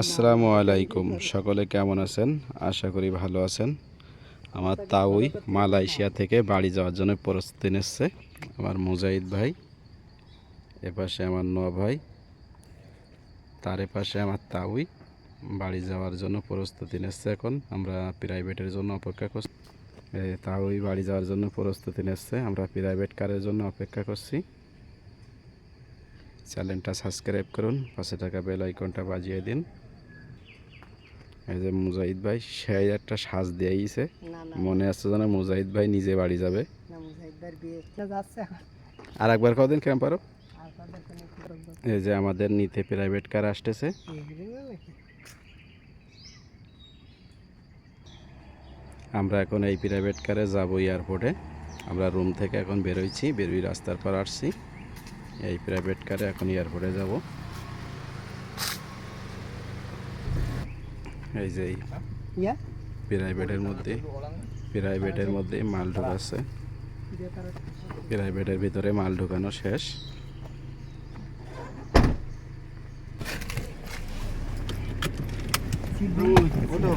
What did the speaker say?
আসসালামু আলাইকুম সকলে কেমন আছেন? আশা করি ভালো আছেন। আমার তাওই মালয়েশিয়া থেকে বাড়ি যাওয়ার জন্য প্রস্তুতি নিচ্ছে আমার মুজাহিদ ভাই এপাশে আমার ন ভাই, তার এপাশে আমার তাওই বাড়ি যাওয়ার জন্য প্রস্তুতি নিচ্ছে এখন। আমরা প্রাইভেটের জন্য অপেক্ষা করছি। তাওই বাড়ি যাওয়ার জন্য প্রস্তুতি নিচ্ছে। আমরা প্রাইভেট কারের জন্য অপেক্ষা করছি। চ্যানেলটা সাবস্ক্রাইব করুন পাশে থাকা বেল আইকনটা বাজিয়ে দিন। এই যে মুজাহিদ ভাই সেই একটা সাজ দিয়েছে। মনে আসছে যেন মুজাহিদ ভাই নিজে বাড়ি যাবে। আর? একবার কদিন কেমন পারো এই যে আমাদের নিতে প্রাইভেট কার আসতেছে। আমরা এখন এই প্রাইভেট কারে যাব এয়ারপোর্টে আমরা রুম থেকে এখন বেরোইছি বেরোই রাস্তার পর আসছি। এই প্রাইভেট কারে এখন এয়ারপোর্টে যাব। এই যে এই ইয়া? প্রাইভেটের মধ্যে প্রাইভেটের মধ্যে মাল ঢোকাচ্ছে। প্রাইভেটের ভিতরে মাল ঢোকানো শেষ। ওটো